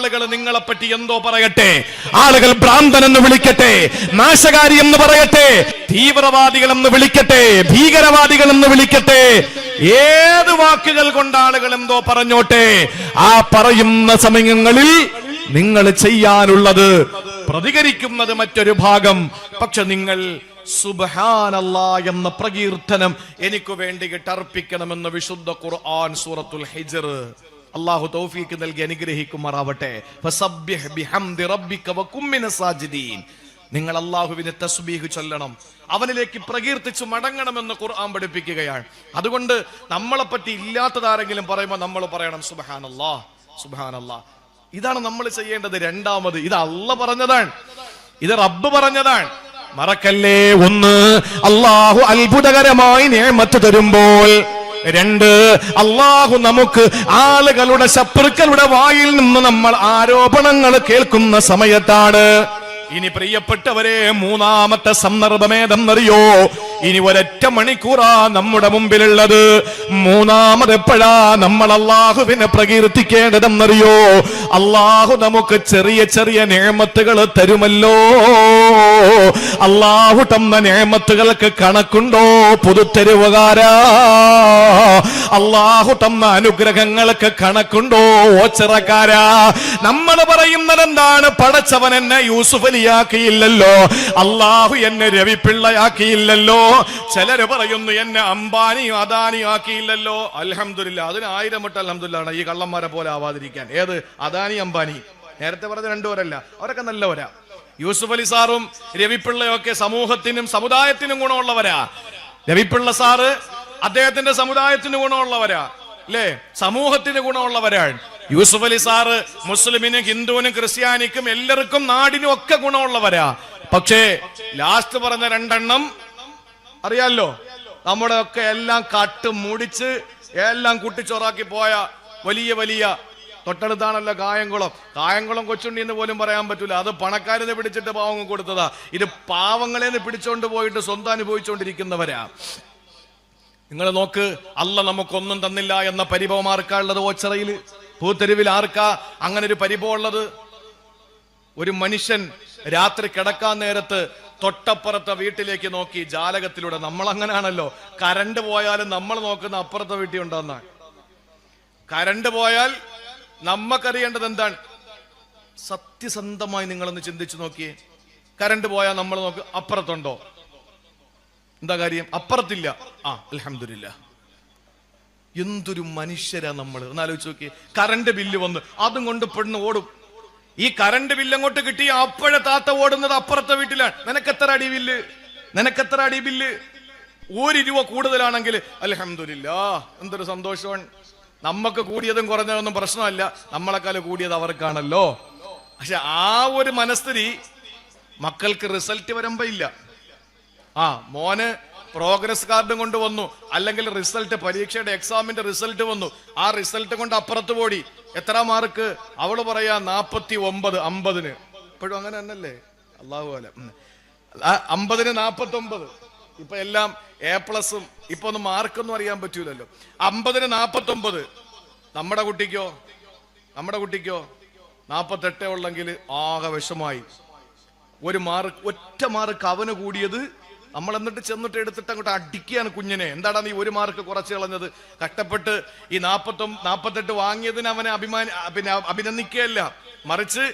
ആളുകൾ നിങ്ങളെപ്പറ്റി എന്തോ പറയട്ടെ? ആളുകൾ ഭ്രാന്തൻ എന്ന് വിളിക്കട്ടെ നാശകാരി എന്ന് പറയട്ടെ തീവ്രവാദികൾ എന്ന് വിളിക്കട്ടെ ഭീകരവാദികൾ എന്ന് വിളിക്കട്ടെ. ഏത് വാക്കുകൾ കൊണ്ട് ആളുകൾ എന്തോ പറഞ്ഞോട്ടെ? ആ പറയുന്ന സമയങ്ങളിൽ നിങ്ങൾ ചെയ്യാനുള്ളത് പ്രതികരിക്കുന്നത് മറ്റൊരു ഭാഗം. പക്ഷെ നിങ്ങൾ സുബാനല്ല എന്ന പ്രകീർത്തനം എനിക്ക് വേണ്ടി അർപ്പിക്കണമെന്ന് വിശുദ്ധ ഖുർആൻ സൂറത്തുൽ ഹിജ്ർ അള്ളാഹു തൗഫീക്ക് നൽകി അനുഗ്രഹിക്കുമാറാവട്ടെ. നിങ്ങൾ അള്ളാഹുവിനെ തസ്ബീഹ് ചൊല്ലണം. അവനിലേക്ക് പ്രകീർത്തിച്ചു മടങ്ങണമെന്ന് ഖുർആൻ പഠിപ്പിക്കുകയാണ്. അതുകൊണ്ട് നമ്മളെ പറ്റി ഇല്ലാത്തതാരെങ്കിലും പറയുമ്പോൾ നമ്മൾ പറയണം സുബഹാനല്ലാ സുബഹാനല്ലാ. ഇതാണ് നമ്മൾ ചെയ്യേണ്ടത്. രണ്ടാമത് ഇത് അള്ള പറഞ്ഞതാണ്. ഇത് റബ്ബ് പറഞ്ഞതാണ്. മറക്കല്ലേ ഒന്ന്? അള്ളാഹു അത്ഭുതകരമായി നേമത്ത് തരുമ്പോൾ രണ്ട് അള്ളാഹു നമുക്ക് ആളുകളുടെ ശത്രുക്കളുടെ വായിൽ നിന്ന് നമ്മൾ ആരോപണങ്ങൾ കേൾക്കുന്ന സമയത്താണ്. ഇനി പ്രിയപ്പെട്ടവരെ മൂന്നാമത്തെ സന്ദർഭം ഏതെന്നറിയോ ഇനി ഒരൊറ്റ മണിക്കൂറാ നമ്മുടെ മുമ്പിലുള്ളത്. മൂന്നാമത് എപ്പോഴാ നമ്മൾ അള്ളാഹുവിനെ പ്രകീർത്തിക്കേണ്ടതെന്നറിയോ? അള്ളാഹു നമുക്ക് ചെറിയ ചെറിയ നേമത്തുകൾ തരുമല്ലോ. അള്ളാഹു തന്ന നേമത്തുകൾക്ക് കണക്കുണ്ടോ? പുതുത്തരുവുകാരാ അള്ളാഹു തന്ന അനുഗ്രഹങ്ങൾക്ക് കണക്കുണ്ടോ? ഓച്ചിറക്കാരാ. നമ്മൾ പറയുന്നത് എന്താണ് പടച്ചവൻ എന്നെ യൂസുഫലിയാക്കിയില്ലല്ലോ അള്ളാഹു എന്നെ രവിപ്പിള്ളയാക്കിയില്ലല്ലോ ചിലര് പറയുന്നു എന്നെ അംബാനിയും അദാനിയും ആക്കിയില്ലല്ലോ. അലഹമില്ല അതിന് ആയിരം വട്ടം അലഹമില്ലാണ് ഈ കള്ളന്മാരെ പോലെ ആവാതിരിക്കാൻ. ഏത്? അദാനി അംബാനി. നേരത്തെ പറഞ്ഞ രണ്ടുപേരല്ല അവരൊക്കെ നല്ലവരാ. യൂസുഫ് അലി സാറും രവിപ്പിള്ളയും ഒക്കെ സമൂഹത്തിനും സമുദായത്തിനും ഗുണമുള്ളവരാ. രവിപ്പിള്ള സാറ് അദ്ദേഹത്തിന്റെ സമുദായത്തിന് ഗുണമുള്ളവരാ അല്ലേ? സമൂഹത്തിന് ഗുണമുള്ളവരാണ്. യൂസുഫ് അലി സാറ് മുസ്ലിമിനും ഹിന്ദുവിനും ക്രിസ്ത്യാനിക്കും എല്ലാവർക്കും നാടിനും ഒക്കെ ഗുണമുള്ളവരാ. പക്ഷേ ലാസ്റ്റ് പറഞ്ഞ രണ്ടെണ്ണം അറിയാലോ? നമ്മുടെ ഒക്കെ എല്ലാം കട്ട് മുടിച്ച് എല്ലാം കുട്ടിച്ചോറാക്കി പോയ വലിയ വലിയ തൊട്ടടുത്താണല്ലോ കായംകുളം. കായംകുളം കൊച്ചുണ്ണി എന്ന് പോലും പറയാൻ പറ്റൂല. അത് പണക്കാരനെ പിടിച്ചിട്ട് പാവങ്ങൾ കൊടുത്തതാ. ഇത് പാവങ്ങളെ പിടിച്ചോണ്ട് പോയിട്ട് സ്വന്തം അനുഭവിച്ചുകൊണ്ടിരിക്കുന്നവരാ നിങ്ങൾ നോക്ക് അല്ല നമുക്കൊന്നും തന്നില്ല എന്ന പരിഭവം ആർക്കാ ഉള്ളത് ഓച്ചറയിൽ പൂത്തെരുവിൽ ആർക്കാ അങ്ങനെ ഒരു പരിഭവം ഉള്ളത്? ഒരു മനുഷ്യൻ രാത്രി കിടക്കാൻ നേരത്ത് തൊട്ടപ്പുറത്തെ വീട്ടിലേക്ക് നോക്കി ജാലകത്തിലൂടെ. നമ്മൾ അങ്ങനെയാണല്ലോ കരണ്ട് പോയാലും നമ്മൾ നോക്കുന്ന അപ്പുറത്തെ വീട്ടിൽ ഉണ്ടെന്നാണ് കരണ്ട് പോയാൽ നമ്മക്കറിയേണ്ടത് എന്താണ്? സത്യസന്ധമായി നിങ്ങളൊന്ന് ചിന്തിച്ചു നോക്കിയേ. കരണ്ട് പോയാൽ നമ്മൾ നോക്ക് അപ്പുറത്തുണ്ടോ? എന്താ കാര്യം? അപ്പുറത്തില്ല. ആ അലഹമില്ല എന്തൊരു മനുഷ്യരാ നമ്മൾ ഒന്ന് ആലോചിച്ച് നോക്കിയേ. കറണ്ട് ബില്ല് വന്ന് അതും കൊണ്ട് പെണ്ണ് ഓടും. ഈ കറണ്ട് ബില്ല് അങ്ങോട്ട് കിട്ടി അപ്പോഴെ താത്ത ഓടുന്നത് അപ്പുറത്തെ വീട്ടിലാണ്. നിനക്കെത്ര അടി ബില്ല് നിനക്കെത്ര അടി ബില്ല് ഒരു രൂപ കൂടുതലാണെങ്കിൽ അലഹമില്ല എന്തൊരു സന്തോഷമാണ് നമുക്ക് കൂടിയതും കുറഞ്ഞതൊന്നും പ്രശ്നമല്ല. നമ്മളെക്കാൾ കൂടിയത് അവർക്കാണല്ലോ. പക്ഷെ ആ ഒരു മനസ്ഥിതി മക്കൾക്ക് റിസൾട്ട് വരുമ്പോ ഇല്ല. ആ മോന് പ്രോഗ്രസ് കാർഡും കൊണ്ട് വന്നു. അല്ലെങ്കിൽ റിസൾട്ട് പരീക്ഷയുടെ എക്സാമിന്റെ റിസൾട്ട് വന്നു. ആ റിസൾട്ട് കൊണ്ട് അപ്പുറത്ത് പോടി. എത്ര മാർക്ക്? അവൾ പറയാ നാപ്പത്തി ഒമ്പത് അമ്പതിന്. ഇപ്പോഴും അങ്ങനെ തന്നല്ലേ അള്ളാഹു. ആ, അമ്പതിന് നാപ്പത്തി ഒമ്പത് ഇപ്പൊ എല്ലാം എ പ്ലസും ഇപ്പൊ ഒന്ന് മാർക്കൊന്നും അറിയാൻ പറ്റൂലല്ലോ. അമ്പതിന് നാപ്പത്തി ഒമ്പത് നമ്മുടെ കുട്ടിക്കോ? നമ്മുടെ കുട്ടിക്കോ? നാപ്പത്തെട്ടേ ഉള്ളെങ്കിൽ ആകെ വിഷമായി. ഒരു മാർക്ക് ഒറ്റ മാർക്ക് അവന് കൂടിയത് നമ്മൾ എന്നിട്ട് ചെന്നിട്ട് എടുത്തിട്ട് അങ്ങോട്ട് അടിക്കുകയാണ് കുഞ്ഞിനെ. എന്താടാ നീ ഒരു മാർക്ക് കുറച്ച് കളഞ്ഞത്? കഷ്ടപ്പെട്ട് ഈ നാപ്പത്തൊമ്പ നാപ്പത്തെട്ട് വാങ്ങിയതിന് അവനെ അഭിമാന പിന്നെ അഭിനന്ദിക്കുകയല്ല. മറിച്ച്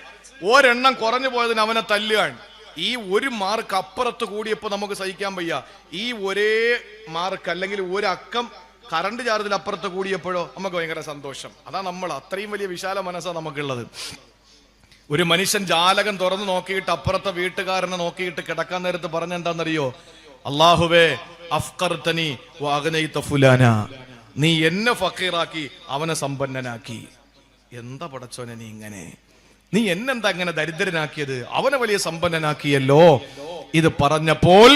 ഒരെണ്ണം കുറഞ്ഞു പോയതിന് അവനെ തല്ലുകയാണ്. ഈ ഒരു മാർക്ക് അപ്പുറത്ത് കൂടിയപ്പോൾ നമുക്ക് സഹിക്കാൻ വയ്യ. ഈ ഒരേ മാർക്ക് അല്ലെങ്കിൽ ഒരു അക്കം കറണ്ട് ചാർജിൽ അപ്പുറത്ത് കൂടിയപ്പോഴോ നമുക്ക് ഭയങ്കര സന്തോഷം. അതാ നമ്മൾ. അത്രയും വലിയ വിശാല മനസ്സാണ് നമുക്കുള്ളത്. ഒരു മനുഷ്യൻ ജാലകം തുറന്നു നോക്കിയിട്ട് അപ്പുറത്തെ വീട്ടുകാരനെ നോക്കിയിട്ട് കിടക്കാൻ നേരത്ത് പറഞ്ഞെന്താണെന്നറിയോ അള്ളാഹുവേ അഫ്കർത്തനി തനി ഫുലാന. നീ എന്നെ ഫക്കീറാക്കി അവനെ സമ്പന്നനാക്കി. എന്താ പടച്ചോനെ നീ ഇങ്ങനെ? നീ എന്നെന്താ അങ്ങനെ ദരിദ്രനാക്കിയത്? അവനെ വലിയ സമ്പന്നനാക്കിയല്ലോ. ഇത് പറഞ്ഞപ്പോൾ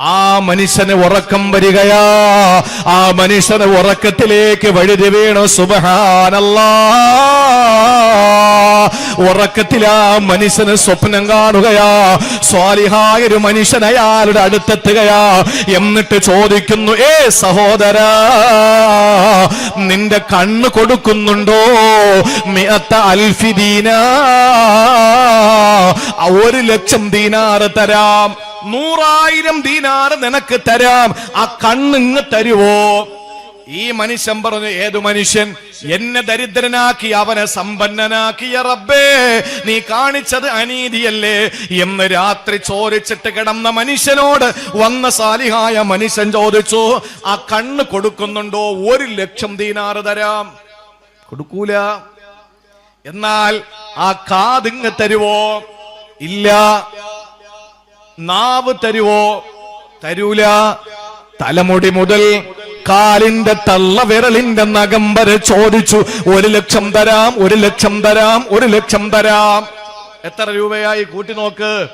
ആ മനുഷ്യന് ഉറക്കം വരികയാ. ആ മനുഷ്യന് ഉറക്കത്തിലേക്ക് വഴുതി വീണു. സുബഹാനല്ലാ. ഉറക്കത്തിലാ മനുഷ്യന് സ്വപ്നം കാണുകയാ. സ്വാലിഹായ ഒരു മനുഷ്യൻ അയാളുടെ അടുത്തെത്തുകയാ. എന്നിട്ട് ചോദിക്കുന്നു ഏ സഹോദര നിന്റെ കണ്ണ് കൊടുക്കുന്നുണ്ടോ? മിഅത്ത അൽഫിദീന ഒരു ലക്ഷം ദീനാറ് തരാം. നൂറായിരം ദീനാറ് നിനക്ക് തരാം. ആ കണ്ണിങ് തരുവോ? ഈ മനുഷ്യൻ പറഞ്ഞു ഏതു മനുഷ്യൻ? എന്നെ ദരിദ്രനാക്കി അവനെ സമ്പന്നനാക്കിയ റബ്ബേ നീ കാണിച്ചത് അനീതിയല്ലേ? എന്ന് രാത്രി ചോദിച്ചിട്ട് കിടന്ന മനുഷ്യനോട് വന്ന സാലിഹായ മനുഷ്യൻ ചോദിച്ചു ആ കണ്ണ് കൊടുക്കുന്നുണ്ടോ? ഒരു ലക്ഷം ദീനാറ് തരാം. കൊടുക്കൂല. എന്നാൽ ആ കാതിങ് തരുവോ? ഇല്ല. നാവ് തരുവോ? തരൂല. തലമുടി മുതൽ കാലിന്റെ തള്ള വിരലിന്റെ നഖം വരെ ചോദിച്ചു. ഒരു ലക്ഷം തരാം ഒരു ലക്ഷം തരാം ഒരു ലക്ഷം തരാം. എത്ര രൂപയായി കൂട്ടി നോക്ക്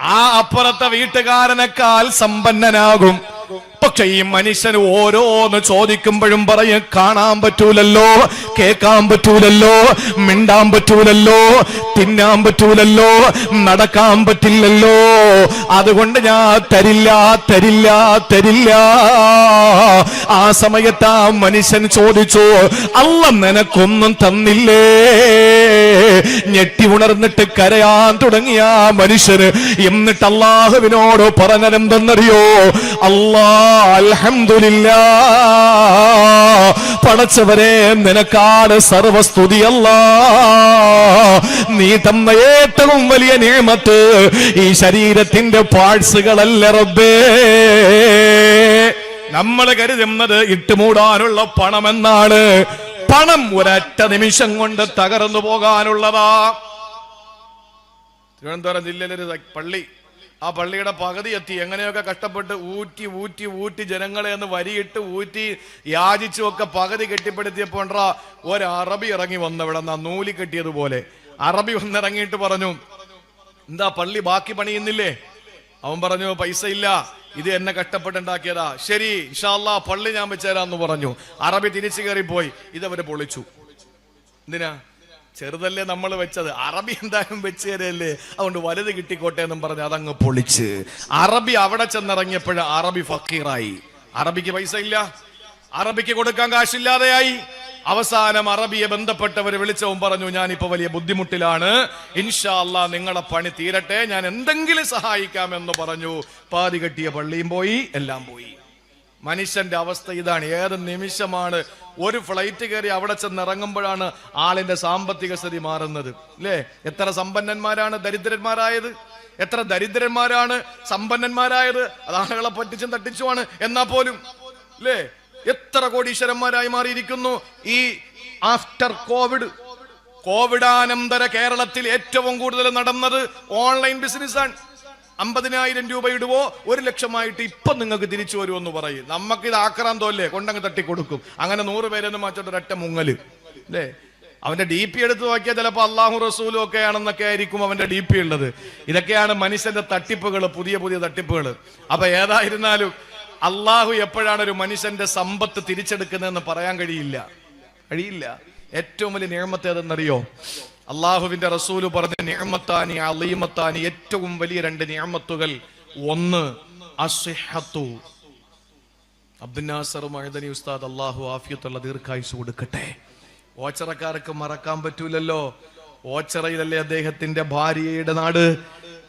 ആ അപ്പുറത്തെ വീട്ടുകാരനേക്കാൾ സമ്പന്നനാകും. പക്ഷെ ഈ മനുഷ്യന് ഓരോന്ന് ചോദിക്കുമ്പോഴും പറയും കാണാൻ പറ്റൂലല്ലോ കേൾക്കാൻ പറ്റൂലല്ലോ മിണ്ടാൻ പറ്റൂലല്ലോ തിന്നാൻ പറ്റൂലല്ലോ നടക്കാൻ പറ്റില്ലല്ലോ. അതുകൊണ്ട് ഞാൻ തരില്ല തരില്ല തരില്ല. ആ സമയത്ത് ആ മനുഷ്യൻ ചോദിച്ചു അല്ല നിനക്കൊന്നും തന്നില്ലേ? ഞെട്ടി ഉണർന്നിട്ട് കരയാൻ തുടങ്ങിയ മനുഷ്യന് എന്നിട്ട് അള്ളാഹുവിനോട് പറഞ്ഞതെന്തെന്നറിയോ? അല്ലാ അൽഹംദുലില്ല പടച്ചവരെ നിനക്കാണ് സർവസ്തുതിയല്ല നീ തന്ന ഏറ്റവും വലിയ നിയമത്ത് ഈ ശരീരത്തിന്റെ പാഴ്സുകളല്ല റബ്ബേ. നമ്മൾ കരുതുന്നത് ഇട്ടുമൂടാനുള്ള പണമെന്നാണ്. പണം ഒരൊറ്റ നിമിഷം കൊണ്ട് തകർന്നു പോകാനുള്ളതാ. തിരുവനന്തപുരം ജില്ലയിലൊരു പള്ളി ആ പള്ളിയുടെ പകുതി എത്തി. എങ്ങനെയൊക്കെ കഷ്ടപ്പെട്ട് ഊറ്റി ഊറ്റി ഊറ്റി ജനങ്ങളെ ഒന്ന് വരിയിട്ട് ഊറ്റി യാചിച്ചു ഒക്കെ പകുതി കെട്ടിപ്പടുത്തിയപ്പോ ഒരു അറബി ഇറങ്ങി വന്ന ഇവിടെ നിന്ന് നൂലി കെട്ടിയതുപോലെ. അറബി വന്നിറങ്ങിയിട്ട് പറഞ്ഞു എന്താ പള്ളി ബാക്കി പണിയുന്നില്ലേ? അവൻ പറഞ്ഞു പൈസ ഇല്ല. ഇത് എന്നെ കഷ്ടപ്പെട്ടുണ്ടാക്കിയതാ. ശരി ഇഷാല്ലാ പള്ളി ഞാൻ വെച്ചേരാന്ന് പറഞ്ഞു. അറബി തിരിച്ചു കയറിപ്പോയി. ഇതവര് പൊളിച്ചു. എന്തിനാ? ചെറുതല്ലേ നമ്മൾ വെച്ചത്? അറബി എന്തായാലും വെച്ച് തരല്ലേ അതുകൊണ്ട് വലുത് കിട്ടിക്കോട്ടെ എന്നും പറഞ്ഞ് അതങ്ങ് പൊളിച്ച്. അറബി അവിടെ ചെന്നിറങ്ങിയപ്പോഴ അറബി ഫക്കീറായി. അറബിക്ക് പൈസ ഇല്ല. അറബിക്ക് കൊടുക്കാൻ കാശില്ലാതെയായി. അവസാനം അറബിയെ ബന്ധപ്പെട്ടവര് വിളിച്ചവും പറഞ്ഞു ഞാൻ ഇപ്പൊ വലിയ ബുദ്ധിമുട്ടിലാണ്. ഇൻഷാ അല്ലാ നിങ്ങളെ പണി തീരട്ടെ. ഞാൻ എന്തെങ്കിലും സഹായിക്കാമെന്ന് പറഞ്ഞു. പാതി കെട്ടിയ പള്ളിയും പോയി എല്ലാം പോയി. മനുഷ്യന്റെ അവസ്ഥ ഇതാണ്. ഏത് നിമിഷമാണ് ഒരു ഫ്ലൈറ്റ് കയറി അവിടെ ചെന്ന് ഇറങ്ങുമ്പോഴാണ് ആളിന്റെ സാമ്പത്തിക സ്ഥിതി മാറുന്നത്. അല്ലേ എത്ര സമ്പന്നന്മാരാണ് ദരിദ്രന്മാരായത്? എത്ര ദരിദ്രന്മാരാണ് സമ്പന്നന്മാരായത്? അത് ആളുകളെ പറ്റിച്ചും തട്ടിച്ചുമാണ്. എന്നാ പോലും. അല്ലേ എത്ര കോടീശ്വരന്മാരായി മാറിയിരിക്കുന്നു? ഈ ആഫ്റ്റർ കോവിഡ്. കോവിഡാനന്തര കേരളത്തിൽ ഏറ്റവും കൂടുതൽ നടന്നത് ഓൺലൈൻ ബിസിനസ്സാണ്. അമ്പതിനായിരം രൂപ ഇടുവോ? ഒരു ലക്ഷമായിട്ട് ഇപ്പം നിങ്ങൾക്ക് തിരിച്ചു വരുമെന്ന് പറയും. നമുക്ക് ഇത് ആക്രാന്തമല്ലേ കൊണ്ടങ്ങ് തട്ടിക്കൊടുക്കും. അങ്ങനെ നൂറ് പേരൊന്നും മാറ്റോട്ട് ഒരൊറ്റ മുങ്ങൽ. അല്ലേ? അവന്റെ ഡി പി എടുത്ത് നോക്കിയാൽ ചിലപ്പോൾ അള്ളാഹു റസൂലും ഒക്കെ ആണെന്നൊക്കെ ആയിരിക്കും അവന്റെ ഡി പി ഉള്ളത്. ഇതൊക്കെയാണ് മനുഷ്യന്റെ തട്ടിപ്പുകൾ പുതിയ പുതിയ തട്ടിപ്പുകൾ. അപ്പൊ ഏതായിരുന്നാലും അള്ളാഹു എപ്പോഴാണ് ഒരു മനുഷ്യന്റെ സമ്പത്ത് തിരിച്ചെടുക്കുന്നതെന്ന് പറയാൻ കഴിയില്ല. കഴിയില്ല. ഏറ്റവും വലിയ നിയമത്തെ അതെന്നറിയോ അള്ളാഹുവിന്റെ റസൂൽ പറഞ്ഞ നിയമത്താനി അലീമത്താനി ഏറ്റവും വലിയ രണ്ട് നിയമത്തുകൾ ഒന്ന് അസിഹത്തു അബ്ദുനാസർ മഹദനി ഉസ്താദ് അള്ളാഹു ആഫിയത്തുള്ള ദീർഘായുസ് കൊടുക്കട്ടെ. ഓച്ചറക്കാർക്ക് മറക്കാൻ പറ്റൂലല്ലോ. ഓച്ചറയിലല്ലേ അദ്ദേഹത്തിന്റെ ഭാര്യയുടെ നാട്?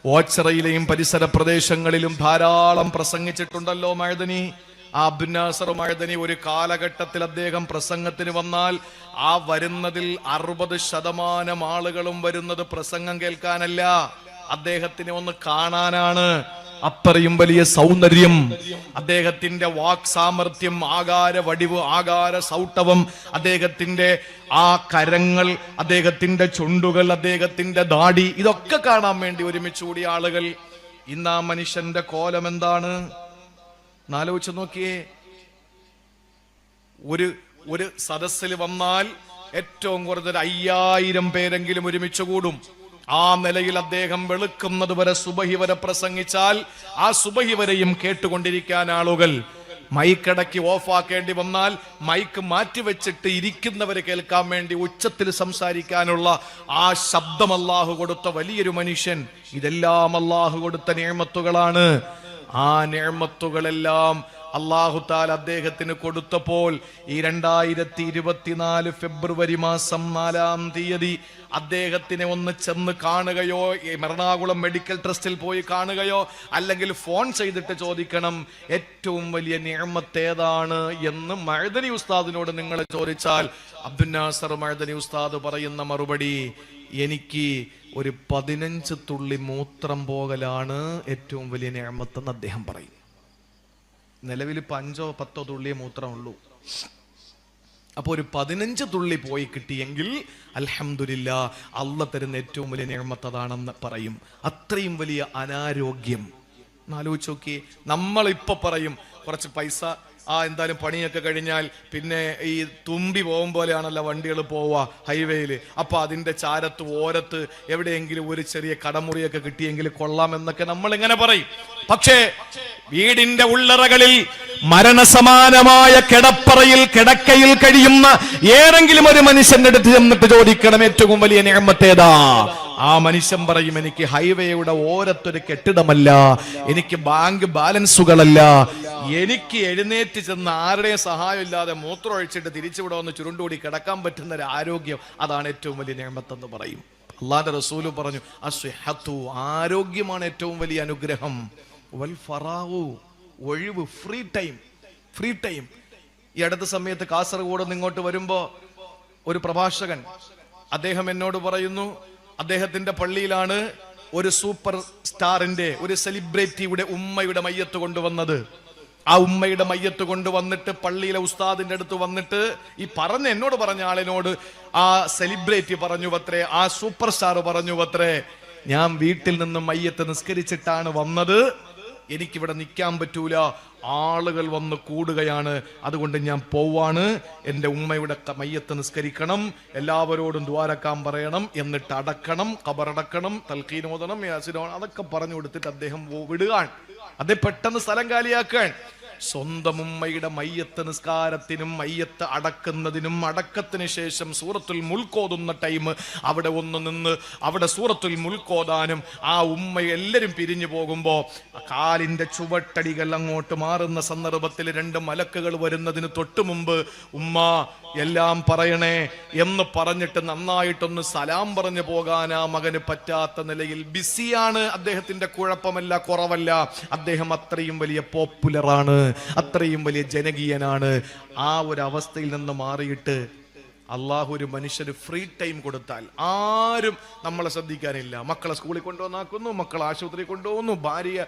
ഓച്ചറയിലെയും പരിസര പ്രദേശങ്ങളിലും ധാരാളം പ്രസംഗിച്ചിട്ടുണ്ടല്ലോ മഴദനി അബ്ദുനാസർ ഒരു കാലഘട്ടത്തിൽ അദ്ദേഹം പ്രസംഗത്തിന് വന്നാൽ ആ വരുന്നതിൽ അറുപത് ശതമാനം ആളുകളും വരുന്നത് പ്രസംഗം കേൾക്കാനല്ല. അദ്ദേഹത്തിനെ ഒന്ന് കാണാനാണ്. അത്രയും വലിയ സൗന്ദര്യം അദ്ദേഹത്തിന്റെ വാക് സാമർഥ്യം ആകാര വടിവ് ആകാര സൗട്ടവം അദ്ദേഹത്തിന്റെ ആ കരങ്ങൾ അദ്ദേഹത്തിന്റെ ചുണ്ടുകൾ അദ്ദേഹത്തിന്റെ ദാടി ഇതൊക്കെ കാണാൻ വേണ്ടി ഒരുമിച്ചുകൂടിയ ആളുകൾ. ഇന്ന് ആ മനുഷ്യന്റെ കോലം എന്താണ് എന്നാലോചിച്ച് നോക്കിയേ. ഒരു ഒരു സദസ്സിൽ വന്നാൽ ഏറ്റവും കുറഞ്ഞത് അയ്യായിരം പേരെങ്കിലും ഒരുമിച്ച് കൂടും. ആ നിലയിൽ അദ്ദേഹം വെളുക്കുന്നത് വരെ സുബഹി വരെ പ്രസംഗിച്ചാൽ ആ സുബഹി വരെയും കേട്ടുകൊണ്ടിരിക്കാൻ ആളുകൾ. മൈക്കടക്ക് ഓഫാക്കേണ്ടി വന്നാൽ മൈക്ക് മാറ്റി വെച്ചിട്ട് ഇരിക്കുന്നവരെ കേൾക്കാൻ വേണ്ടി ഉച്ചത്തിൽ സംസാരിക്കാനുള്ള ആ ശബ്ദം അള്ളാഹു കൊടുത്ത വലിയൊരു മനുഷ്യൻ. ഇതെല്ലാം അള്ളാഹു കൊടുത്ത നിയമത്തുകളാണ്. ആ നേമത്തുകളെല്ലാം അള്ളാഹു താൽ അദ്ദേഹത്തിന് കൊടുത്തപ്പോൾ ഈ രണ്ടായിരത്തി ഇരുപത്തിനാല് ഫെബ്രുവരി മാസം നാലാം തീയതി അദ്ദേഹത്തിനെ ഒന്ന് ചെന്ന് കാണുകയോ എറണാകുളം മെഡിക്കൽ ട്രസ്റ്റിൽ പോയി കാണുകയോ അല്ലെങ്കിൽ ഫോൺ ചെയ്തിട്ട് ചോദിക്കണം ഏറ്റവും വലിയ നിയമത്തേതാണ് എന്ന് മഴദനി ഉസ്താദിനോട് നിങ്ങൾ ചോദിച്ചാൽ അബ്ദുനാസർ മഴദനി ഉസ്താദ് പറയുന്ന മറുപടി എനിക്ക് ഒരു പതിനഞ്ച് തുള്ളി മൂത്രം പോകലാണ് ഏറ്റവും വലിയ നിയമത്തെന്ന് അദ്ദേഹം പറയും. നിലവിൽ ഇപ്പൊ അഞ്ചോ പത്തോ തുള്ളിയേ മൂത്രമുള്ളൂ. അപ്പോൾ ഒരു പതിനഞ്ച് തുള്ളി പോയി കിട്ടിയെങ്കിൽ അലഹമില്ല അള്ള തരുന്ന ഏറ്റവും വലിയ നിയമത്തതാണെന്ന് പറയും. അത്രയും വലിയ അനാരോഗ്യം. ആലോചിച്ച് നോക്കി നമ്മൾ ഇപ്പൊ പറയും കുറച്ച് പൈസ ആ എന്തായാലും പണിയൊക്കെ കഴിഞ്ഞാൽ പിന്നെ ഈ തുമ്പി പോകും പോലെയാണല്ലോ വണ്ടികൾ പോവുക ഹൈവേയിൽ അപ്പോൾ അതിന്റെ ചാരത്ത് ഓരത്ത് എവിടെയെങ്കിലും ഒരു ചെറിയ കടമുറിയൊക്കെ കിട്ടിയെങ്കിൽ കൊള്ളാം എന്നൊക്കെ നമ്മൾ ഇങ്ങനെ പറയും. പക്ഷേ വീടിന്റെ ഉള്ളറകളിൽ മരണസമാനമായ കിടപ്പറയിൽ കിടക്കയിൽ കഴിയുന്ന ഏതെങ്കിലും ഒരു മനുഷ്യന്റെ അടുത്ത് ചെന്നിട്ട് ചോദിക്കണം ഏറ്റവും വലിയ നിയമത്തേതാ? ആ മനുഷ്യൻ പറയും എനിക്ക് ഹൈവേയുടെ ഓരത്തൊരു കെട്ടിടമല്ല എനിക്ക് ബാങ്ക് ബാലൻസുകളല്ല. എനിക്ക് എഴുന്നേറ്റ് ചെന്ന് ആരുടെയും സഹായം ഇല്ലാതെ മൂത്രം ഒഴിച്ചിട്ട് തിരിച്ചുവിടാമെന്ന് ചുരുണ്ടുകൂടി കിടക്കാൻ പറ്റുന്ന ഒരു ആരോഗ്യം അതാണ് ഏറ്റവും വലിയ നിയമത്തെന്ന് പറയും. അള്ളാന്റെ റസൂൽ പറഞ്ഞു അസ്വഹത്തു ആരോഗ്യമാണ് ഏറ്റവും വലിയ അനുഗ്രഹം. വൽ ഫറാവു ഒഴിവ് ഫ്രീ ടൈം ഫ്രീ ടൈം. ഈ അടുത്ത സമയത്ത് കാസർഗോഡ് ഇങ്ങോട്ട് വരുമ്പോ ഒരു പ്രഭാഷകൻ അദ്ദേഹം എന്നോട് പറയുന്നു അദ്ദേഹത്തിന്റെ പള്ളിയിലാണ് ഒരു സൂപ്പർ സ്റ്റാറിന്റെ ഒരു സെലിബ്രിറ്റിയുടെ ഉമ്മയുടെ മയ്യത്ത് കൊണ്ടുവന്നത്. ആ ഉമ്മയുടെ മയ്യത്ത് കൊണ്ടുവന്നിട്ട് പള്ളിയിലെ ഉസ്താദിന്റെ അടുത്ത് വന്നിട്ട് ഈ പറഞ്ഞ എന്നോട് പറഞ്ഞ ആളിനോട് ആ സെലിബ്രിറ്റി പറഞ്ഞു അത്രേ ആ സൂപ്പർ സ്റ്റാർ പറഞ്ഞു അത്രേ ഞാൻ വീട്ടിൽ നിന്ന് മയ്യത്ത് നിസ്കരിച്ചിട്ടാണ് വന്നത്. എനിക്കിവിടെ നിൽക്കാൻ പറ്റൂല. ആളുകൾ വന്ന് കൂടുകയാണ്. അതുകൊണ്ട് ഞാൻ പോവാണ്. എന്റെ ഉമ്മയുടെ മയ്യത്ത് നിസ്കരിക്കണം. എല്ലാവരോടും ദ്വാരക്കാൻ പറയണം. എന്നിട്ട് അടക്കണം. കബറടക്കണം തൽക്കീനോദനം യാസിനോ അതൊക്കെ പറഞ്ഞു കൊടുത്തിട്ട് അദ്ദേഹം വിടുകയാണ്. അതേ പെട്ടെന്ന് സ്ഥലം കാലിയാക്കാൻ സ്വന്തം ഉമ്മയുടെ മയ്യത്ത് നിസ്കാരത്തിനും മയ്യത്ത് അടക്കുന്നതിനും അടക്കത്തിന് ശേഷം സൂറത്തുൽ മുൾക്കോതുന്ന ടൈം അവിടെ ഒന്ന് നിന്ന് അവിടെ സൂറത്തുൽ മുൾക്കോതാനും ആ ഉമ്മ എല്ലാവരും പിരിഞ്ഞു പോകുമ്പോൾ കാലിന്റെ ചുവട്ടടികൾ അങ്ങോട്ട് മാറുന്ന സന്ദർഭത്തിൽ രണ്ട് മലക്കുകൾ വരുന്നതിന് തൊട്ടു മുമ്പ് ഉമ്മ എല്ലാം പറയണേ എന്ന് പറഞ്ഞിട്ട് നന്നായിട്ടൊന്ന് സലാം പറഞ്ഞു പോകാൻ ആ മകന് പറ്റാത്ത നിലയിൽ ബിസിയാണ് അദ്ദേഹത്തിന്റെ കുഴപ്പമല്ല കുറവല്ല. അദ്ദേഹം അത്രയും വലിയ പോപ്പുലറാണ് അത്രയും വലിയ ജനകീയനാണ്. ആ ഒരു അവസ്ഥയിൽ നിന്ന് മാറിയിട്ട് അള്ളാഹു ഒരു മനുഷ്യന് ഫ്രീ ടൈം കൊടുത്താൽ ആരും നമ്മളെ ശ്രദ്ധിക്കാനില്ല. മക്കളെ സ്കൂളിൽ കൊണ്ടുവന്നാക്കുന്നു മക്കളെ ആശുപത്രി കൊണ്ടുപോകുന്നു ഭാര്യ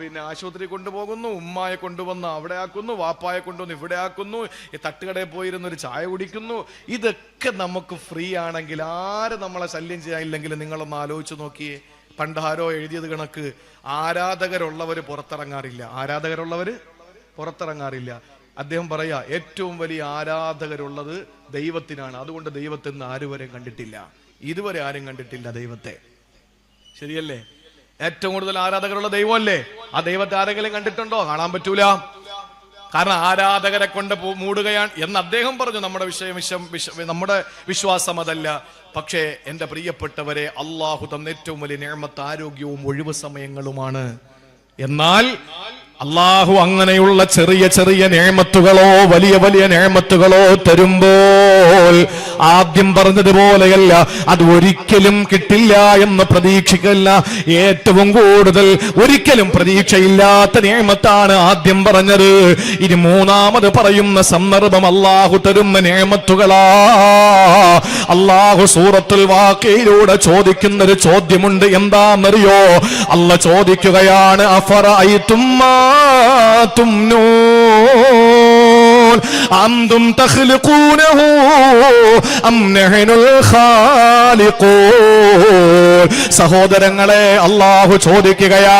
പിന്നെ ആശുപത്രി കൊണ്ടുപോകുന്നു ഉമ്മായെ കൊണ്ടുവന്ന് അവിടെ ആക്കുന്നു വാപ്പായെ കൊണ്ടുവന്ന് ഇവിടെ ആക്കുന്നു ഈ തട്ടുകടയിൽ പോയിരുന്ന് ഒരു ചായ കുടിക്കുന്നു. ഇതൊക്കെ നമുക്ക് ഫ്രീ ആണെങ്കിൽ ആര് നമ്മളെ ശല്യം ചെയ്യാനില്ലെങ്കിൽ നിങ്ങളൊന്ന് ആലോചിച്ച് നോക്കിയേ. പണ്ടാരോ എഴുതിയത് കണക്ക് ആരാധകരുള്ളവർ പുറത്തിറങ്ങാറില്ല. ആരാധകരുള്ളവർ പുറത്തിറങ്ങാറില്ല. അദ്ദേഹം പറയാ ഏറ്റവും വലിയ ആരാധകരുള്ളത് ദൈവത്തിനാണ്. അതുകൊണ്ട് ദൈവത്തെ ഇന്ന് ആരുവരെ കണ്ടിട്ടില്ല. ഇതുവരെ ആരും കണ്ടിട്ടില്ല ദൈവത്തെ. ശരിയല്ലേ? ഏറ്റവും കൂടുതൽ ആരാധകരുള്ള ദൈവമല്ലേ? ആ ദൈവത്തെ ആരെങ്കിലും കണ്ടിട്ടുണ്ടോ? കാണാൻ പറ്റൂല. കാരണം ആരാധകരെ കൊണ്ട് മൂടുകയാണ് എന്ന് അദ്ദേഹം പറഞ്ഞു. നമ്മുടെ വിഷയം വിഷം നമ്മുടെ വിശ്വാസം അതല്ല. പക്ഷേ എന്റെ പ്രിയപ്പെട്ടവരെ അള്ളാഹു തന്ന ഏറ്റവും വലിയ നേമത്ത് ആരോഗ്യവും ഒഴിവ് സമയങ്ങളുമാണ്. എന്നാൽ അള്ളാഹു അങ്ങനെയുള്ള ചെറിയ ചെറിയ നേമത്തുകളോ വലിയ വലിയ നേമത്തുകളോ തരുമ്പോൾ ആദ്യം പറഞ്ഞതുപോലെയല്ല അത് ഒരിക്കലും കിട്ടില്ല എന്ന് പ്രതീക്ഷിക്കല്ല. ഏറ്റവും കൂടുതൽ ഒരിക്കലും പ്രതീക്ഷയില്ലാത്ത നേമത്താണ് ആദ്യം പറഞ്ഞത്. ഇനി മൂന്നാമത് പറയുന്ന സന്ദർഭം അള്ളാഹു തരുന്ന നേമത്തുകളാ. അള്ളാഹു സൂറത്തുൽ വാക്കയിലൂടെ ചോദിക്കുന്നൊരു ചോദ്യമുണ്ട്. എന്താണെന്നറിയോ അല്ല ചോദിക്കുകയാണ് അഫറ أنتم تخلقونه أم نحن الخالقون സഹോദരങ്ങളെ അള്ളാഹു ചോദിക്കുകയാ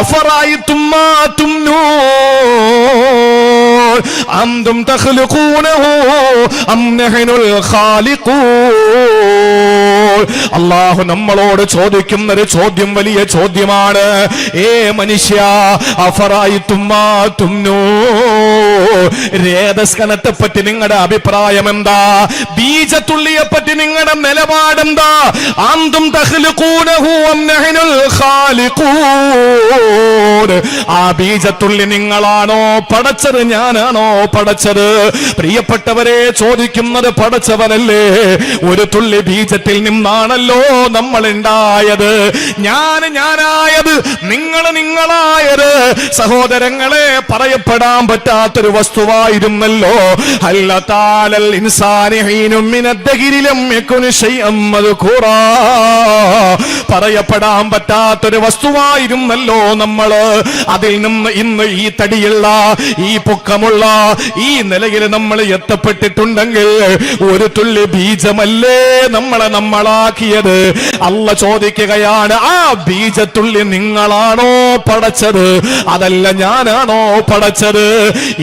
അഫറായിത്തും മാറ്റും أنتم تخلقونه أم نحن الخالقون അള്ളാഹു നമ്മളോട് ചോദിക്കുന്ന ഒരു ചോദ്യം വലിയ ചോദ്യമാണ്. ഏ മനുഷ്യ അഫറായി തുമ്മാ തുന്നോ രേതസ്കനത്തെ പറ്റി നിങ്ങളുടെ അഭിപ്രായം എന്താ ബീജത്തുള്ളിയെ പറ്റി നിങ്ങളുടെ നിലപാടെന്താ അന്തും ആ ബീജത്തുള്ളി നിങ്ങളാണോ പടച്ചത്? ഞാനാണോ പടച്ചത്? പ്രിയപ്പെട്ടവരെ ചോദിക്കുന്നത് പടച്ചവനല്ലേ? ഒരു തുള്ളി ബീജത്തിൽ നിന്നാണല്ലോ നമ്മൾ ഉണ്ടായത് ഞാൻ ഞാനായത് നിങ്ങൾ നിങ്ങളായത്. സഹോദരങ്ങളെ പറയപ്പെടാൻ പറ്റാത്തൊരു വസ്തുവായിരുന്നല്ലോ. അല്ല താലൽ മദ്കൂറാ പറയപ്പെടാൻ പറ്റാത്തൊരു വസ്തുവായിരുന്നല്ലോ നമ്മൾ അതിൽ നിന്ന് ഇന്ന് ഈ തടിയുള്ള ഈ പൊക്കമുള്ള ഈ നിലയിൽ നമ്മൾ എത്തപ്പെട്ടിട്ടുണ്ടെങ്കിൽ ഒരു തുള്ളി ബീജമല്ലേ നമ്മളെ നമ്മളാക്കിയത് അല്ല ചോദിക്കുകയാണ് ആ ബീജത്തുള്ളി നിങ്ങളാണോ പടച്ചത്? അതല്ല ഞാനാണോ പടച്ചത്?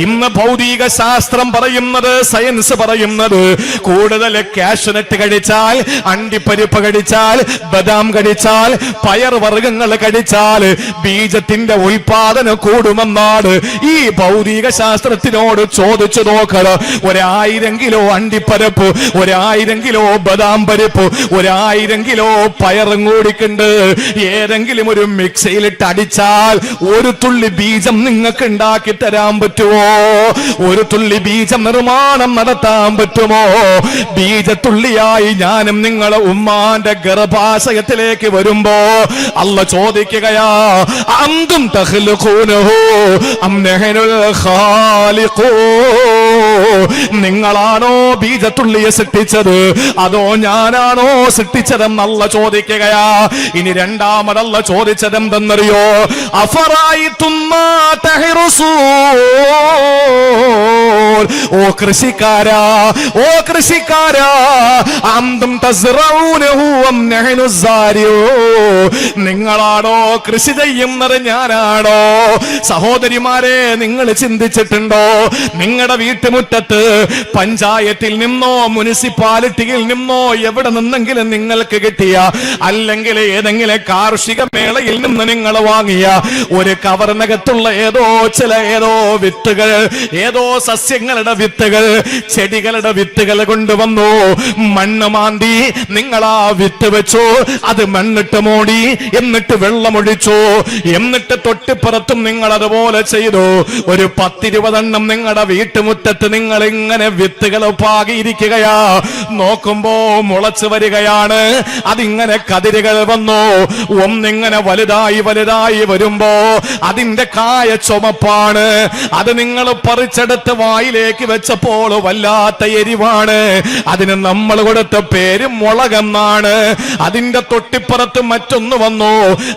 ഇന്ന് ഭൗതിക ശാസ്ത്രം പറയുന്നത് സയൻസ് പറയുന്നത്. കൂടുതൽ കാഷ്നട്ട് കഴിച്ചാൽ അണ്ടിപ്പരിപ്പ് കഴിച്ചാൽ ബദാം കഴിച്ചാൽ പയർ വർഗങ്ങൾ കഴിച്ചാൽ ബീജത്തിന്റെ ഉൽപാദനം കൂടുമെന്നാണ്. ഈ ഭൗതിക ശാസ്ത്രത്തിനോട് ചോദിച്ചു നോക്കണം. ഒരായിരം കിലോ അണ്ടിപ്പരപ്പ് ഒരായിരം കിലോ ബദാം പരിപ്പ് ഒരായിരം കിലോ പയറും കൂടിക്കുണ്ട്. ഏതെങ്കിലും ഒരു മിക്സിയിലിട്ട് അടിച്ചാൽ ഒരു തുള്ളി ബീജം നിങ്ങൾക്ക് ഉണ്ടാക്കി തരാൻ പറ്റുമോ? ഒരു തുള്ളി ബീജം നിർമ്മാണം നടത്താൻ പറ്റുമോ? ബീജത്തുള്ളിയായി ഞാനും നിങ്ങളെ ഉമ്മാന്റെ ഗർഭാശയത്തിലേക്ക് വരുമ്പോ അല്ല ചോദിക്കുകയാ അന്തും തഖ്ലുഖൂനഹു അം നഹ്നുൽ ഖാലിഖൂ? നിങ്ങളാണോ ബീജത്തുള്ളിയെ സൃഷ്ടിച്ചത്? അതോ ഞാനാണോ സൃഷ്ടിച്ചതെന്നല്ല ചോദിക്കുകയാ. ഇനി രണ്ടാമതല്ല ചോദിച്ചത് എന്തെന്നറിയോ അഫറായി ഓ കൃഷിക്കാരാ ഓ കൃഷിക്കാരാ. അന്തും നിങ്ങളാണോ കൃഷി ചെയ്യുന്നത് ഞാനാണോ? സഹോദരിമാരെ നിങ്ങൾ ചിന്തിച്ചിട്ടുണ്ടോ? നിങ്ങളുടെ വീട്ടുമുറ്റത്ത് പഞ്ചായത്തിൽ നിന്നോ മുനിസിപ്പാലിറ്റിയിൽ നിന്നോ എവിടെ നിന്നെങ്കിലും നിങ്ങൾക്ക് കിട്ടിയ അല്ലെങ്കിൽ ഏതെങ്കിലും കാർഷിക മേളയിൽ നിന്ന് നിങ്ങൾ വാങ്ങിയ ഒരു കവറിനകത്തുള്ള ഏതോ ചില ഏതോ വിത്തുകൾ ഏതോ സസ്യങ്ങളുടെ വിത്തുകൾ ചെടികളുടെ വിത്തുകൾ കൊണ്ടുവന്നു. മണ്ണ് മാന്തി നിങ്ങൾ ആ വിത്ത് വെച്ചു. അത് മണ്ണിട്ട് മൂടി എന്നിട്ട് വെള്ളമൊഴിച്ചു. എന്നിട്ട് തൊട്ടിപ്പുറത്തും നിങ്ങൾ അതുപോലെ ചെയ്തു. ഒരു പത്തിരുപതെണ്ണം നിങ്ങളുടെ വീട്ടുമുറ്റത്ത് നിങ്ങൾ ഇങ്ങനെ വിത്തുകൾ പാകിയിരിക്കുകയാ. നോക്കുമ്പോ മുളച്ചു വരികയാണ് അതിങ്ങനെ കതിരുകൾ വന്നു. ഒന്നിങ്ങനെ വലുതായി വലുതായി വരുമ്പോ അതിന്റെ കായ ചുമപ്പാണ്. അത് നിങ്ങൾ പറിച്ചെടുത്ത് വായിലേക്ക് വെച്ചപ്പോൾ വല്ലാത്ത എരിവാണ്. അതിന് നമ്മൾ കൊടുത്ത പേര് മുളകെന്നാണ്. അതിന്റെ തൊട്ടിപ്പുറത്ത് മറ്റൊന്ന് വന്നു.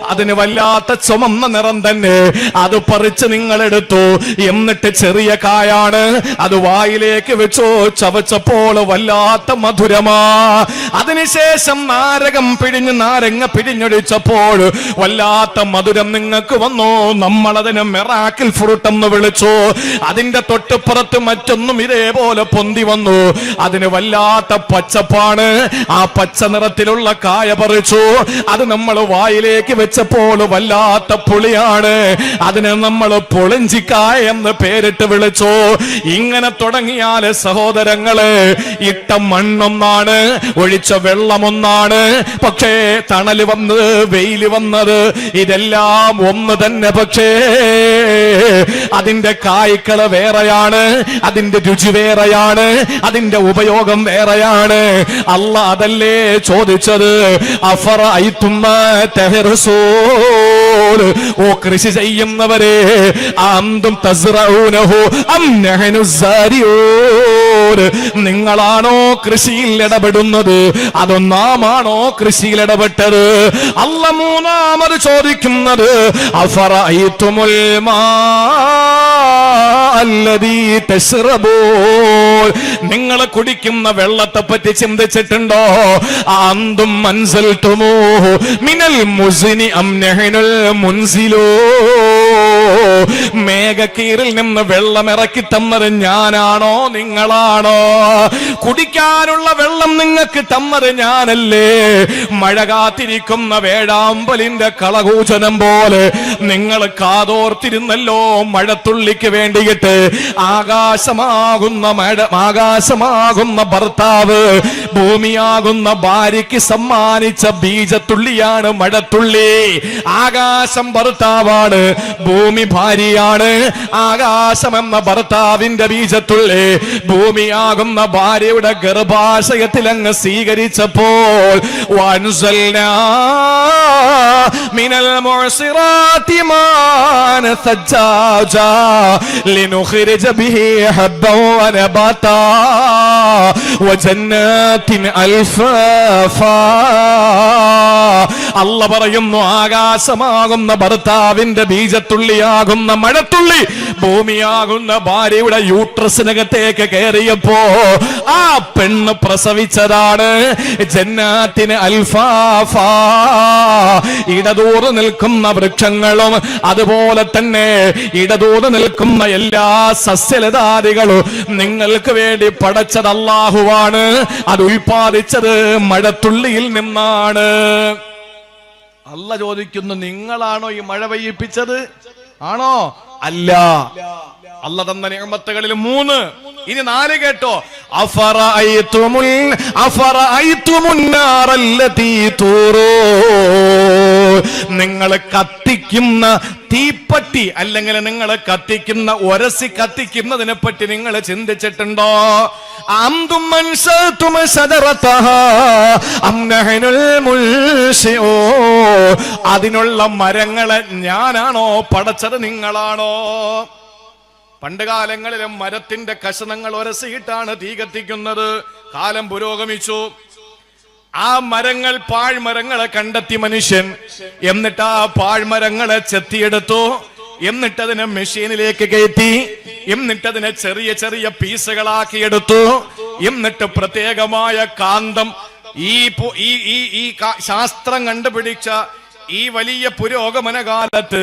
അതിന് വല്ലാത്ത ചുമന്ന നിറം തന്നെ. അത് പറിച്ച് നിങ്ങൾ എടുത്തു. എന്നിട്ട് ചെറിയ കായാണ് അത് വായിലേക്ക് വെച്ചോ. ചവച്ചപ്പോൾ വല്ലാത്ത മധുരമാ. അതിനുശേഷം നാരകം പിഴിഞ്ഞ് നാരങ്ങ പിഴിഞ്ഞൊഴിച്ചപ്പോൾ വല്ലാത്ത മധുരം നിങ്ങൾക്ക് വന്നു? നമ്മൾ അതിനെ മെറാക്കിൽ ഫ്രൂട്ട് എന്ന് വിളിച്ചു? അതിന്റെ തൊട്ടുപുറത്ത് മറ്റൊന്നും ഇതേപോലെ പൊന്തി വന്നു. അതിന് വല്ലാത്ത പച്ചപ്പാണ്. ആ പച്ച നിറത്തിലുള്ള കായ പറിച്ചു. അത് നമ്മൾ വായിലേക്ക് വെച്ചപ്പോൾ വല്ലാത്ത പുളിയാണ്. അതിനെ നമ്മൾ പൊളിഞ്ചിക്കായ എന്ന് പേരിട്ട് വിളിച്ചു. ഇങ്ങനെ തുടങ്ങിയാൽ സഹോദരങ്ങൾ ഇട്ട മണ്ണൊന്നാണ്. ഒഴിച്ച വെള്ളമൊന്നാണ്. പക്ഷേ തണൽ വന്നത് വെയിൽ വന്നത് ഇതെല്ലാം ഒന്ന് തന്നെ പക്ഷേ അതിന്റെ കായ്ക്കൾ വേറെയാണ് അതിന്റെ രുചി വേറെയാണ് അതിന്റെ ഉപയോഗം വേറെയാണ്. അല്ല അതല്ലേ ചോദിച്ചത്? അഫറ ഓ കൃഷി ചെയ്യുന്നവരെ നിങ്ങളാണോ കൃഷിയിൽ ഇടപെടുന്നത്? അതോ നാമാണോ കൃഷിയിൽ ഇടപെട്ടത്? അല്ല മൂന്നാമത് ചോദിക്കുന്നത് തശ്റബൂൻ നിങ്ങൾ കുടിക്കുന്ന വെള്ളത്തെ പറ്റി ചിന്തിച്ചിട്ടുണ്ടോ? അന്തും മൻസൽതുമൂ മിനൽ മുസിനി അം മുൻസിലോ മുൻസിലൂ. മേഘക്കീറിൽ നിന്ന് വെള്ളം ഇറക്കി തന്നത് ഞാനാണോ നിങ്ങളാണോ? കുടിക്കാനുള്ള വെള്ളം നിങ്ങൾക്ക് തന്നത് ഞാനല്ലേ? മഴ കാത്തിരിക്കുന്ന വേഴാമ്പലിന്റെ കളകൂചനം പോലെ നിങ്ങൾ കാതോർത്തിരുന്നല്ലോ മഴത്തുള്ളിക്ക് വേണ്ടിയിട്ട്. ആകാശമാകുന്ന മഴ ആകാശമാകുന്ന ഭർത്താവ് ഭൂമിയാകുന്ന ഭാര്യയ്ക്ക് സമ്മാനിച്ച ബീജത്തുള്ളിയാണ് മഴത്തുള്ളി. ആകാശം ഭർത്താവാണ് ഭൂമി ഭാര്യയാണ്. ആകാശമെന്ന ഭർത്താവിന്റെ ബീജത്തുള്ളി. ഭൂമിയാകുന്ന ഭാര്യയുടെ ഗർഭാശയത്തിൽ അങ്ങ് സ്വീകരിച്ചപ്പോൾ മിനൽ വനബാതാ വജന്നാത്തിൻ അൽഫാഫാ. അല്ല പറയുന്നു ആകാശമാകുന്ന ഭർത്താവിന്റെ ബീജത്തുള്ളിയാകുന്ന മഴത്തുള്ളി. ഭൂമിയാകുന്ന ഭാര്യയുടെ യൂട്രസിനകത്തേക്ക് കയറിയപ്പോ ആ പെണ്ണ് പ്രസവിച്ചതാണ്. ജന്നാത്തിന് അൽഫാഫ. ഇടതൂറ് നിൽക്കുന്ന വൃക്ഷങ്ങളും അതുപോലെ തന്നെ ഇടതൂറ് നിൽക്കുന്ന എല്ലാ സസ്യലതാദികളും നിങ്ങൾക്ക് വേണ്ടി പടച്ചത് അള്ളാഹുവാണ് അത് ഉൽപ്പാദിച്ചത് മഴത്തുള്ളിയിൽ നിന്നാണ്. അല്ല ചോദിക്കുന്നു നിങ്ങളാണോ ഈ മഴ പെയ്യിപ്പിച്ചത്? ആണോ? അല്ല. അല്ല തന്ന നിയമത്തുകളിൽ മൂന്ന്. ഇനി നാല് കേട്ടോ. നിങ്ങൾ കത്തിക്കുന്ന തീപ്പട്ടി അല്ലെങ്കിൽ നിങ്ങൾ കത്തിക്കുന്ന ഒരസി കത്തിക്കുന്നതിനെ പറ്റി നിങ്ങൾ ചിന്തിച്ചിട്ടുണ്ടോ? അതിനുള്ള മരങ്ങളെ ഞാനാണോ? പടച്ചത് നിങ്ങളാണോ? പണ്ട് കാലങ്ങളിലും മരത്തിന്റെ കഷണങ്ങൾ ഒരസിയിട്ടാണ് തീ കത്തിക്കുന്നത്. കാലം പുരോഗമിച്ചു. ആ മരങ്ങൾ പാഴ്മരങ്ങളെ കണ്ടെത്തി മനുഷ്യൻ. എന്നിട്ട് ആ പാഴ്മരങ്ങളെ ചെത്തിയെടുത്തു. എന്നിട്ടതിനെ മെഷീനിലേക്ക് കയറ്റി. എന്നിട്ടതിനെ ചെറിയ ചെറിയ പീസുകളാക്കി എടുത്തു എന്നിട്ട് പ്രത്യേകമായ കാന്തം. ഈ ഈ ഈ ശാസ്ത്രം കണ്ടുപിടിച്ച ഈ വലിയ പുരോഗമന കാലത്ത്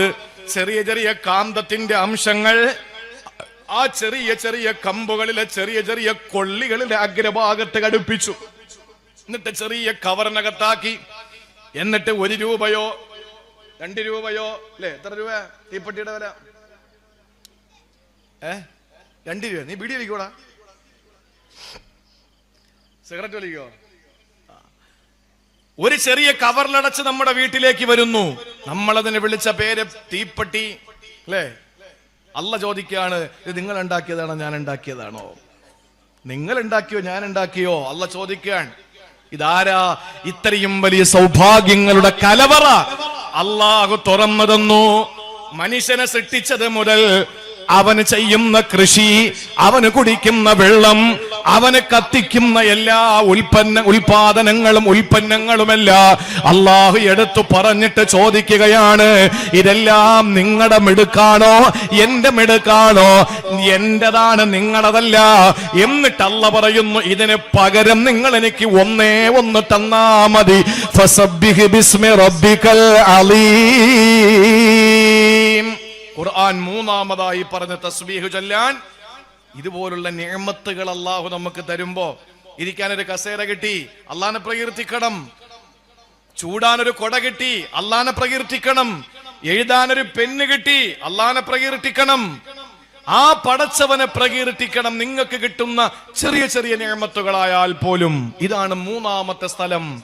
ചെറിയ ചെറിയ കാന്തത്തിന്റെ അംശങ്ങൾ ആ ചെറിയ ചെറിയ കമ്പുകളിലെ ചെറിയ ചെറിയ കൊള്ളികളിലെ അഗ്രഭാഗത്ത് കടുപ്പിച്ചു. എന്നിട്ട് ചെറിയ കവറിനകത്താക്കി. എന്നിട്ട് ഒരു രൂപയോ രണ്ട് രൂപയോ അല്ലെ? എത്ര രൂപ? തീപ്പെട്ടിയുടെ വില? ഏ? രണ്ട് രൂപ നീ ബീഡി വലിക്കോടാ. സിഗരറ്റ് വലിക്കോ? ഒരു ചെറിയ കവറിലടച്ച് നമ്മുടെ വീട്ടിലേക്ക് വരുന്നു. നമ്മളതിനെ വിളിച്ച പേര് തീപ്പെട്ടി അല്ലേ? അല്ല ചോദിക്കുകയാണ് ഇത് നിങ്ങൾ ഉണ്ടാക്കിയതാണോ ഞാൻ ഉണ്ടാക്കിയതാണോ? നിങ്ങൾ ഉണ്ടാക്കിയോ ഞാൻ ഉണ്ടാക്കിയോ? അല്ല ചോദിക്കുകയാണ് ഇതാരാ ഇത്രയും വലിയ സൗഭാഗ്യങ്ങളുടെ കലവറ? അള്ളാഹു തുറന്നതെന്നു മനുഷ്യനെ സൃഷ്ടിച്ചത് മുതൽ അവന് ചെയ്യുന്ന കൃഷി അവന് കുടിക്കുന്ന വെള്ളം അവന് കത്തിക്കുന്ന എല്ലാ ഉൽപ്പന്ന ഉൽപാദനങ്ങളും ഉൽപ്പന്നങ്ങളുമെല്ലാം അള്ളാഹു എടുത്തു പറഞ്ഞിട്ട് ചോദിക്കുകയാണ് ഇതെല്ലാം നിങ്ങളുടെ മിടുക്കാണോ? എന്റെ മിടുക്കാണോ? എന്റേതാണ് നിങ്ങളതല്ല? എന്നിട്ട് അല്ല പറയുന്നു ഇതിന് പകരം നിങ്ങൾ എനിക്ക് ഒന്നേ ഒന്ന് തന്നാ മതി. ഫസബ്ബിഹ് ബിസ്മി റബ്ബിക്കൽ അലീം. ഖുർആൻ മൂന്നാമതായി പറഞ്ഞ തസ്ബീഹ് ചൊല്ലാൻ ഇതുപോലുള്ള നിയമത്തുകൾ അള്ളാഹു നമുക്ക് തരുമ്പോ ഇരിക്കാനൊരു കസേര കിട്ടി അള്ളാനെ പ്രകീർത്തിക്കണം. ചൂടാനൊരു കൊട കിട്ടി അള്ളാനെ പ്രകീർത്തിക്കണം. എഴുതാനൊരു പെണ്ണ് കിട്ടി അള്ളാനെ പ്രകീർത്തിക്കണം. ആ പടച്ചവനെ പ്രകീർത്തിക്കണം നിങ്ങൾക്ക് കിട്ടുന്ന ചെറിയ ചെറിയ നിയമത്തുകളായാൽ പോലും. ഇതാണ് മൂന്നാമത്തെ സ്ഥലം.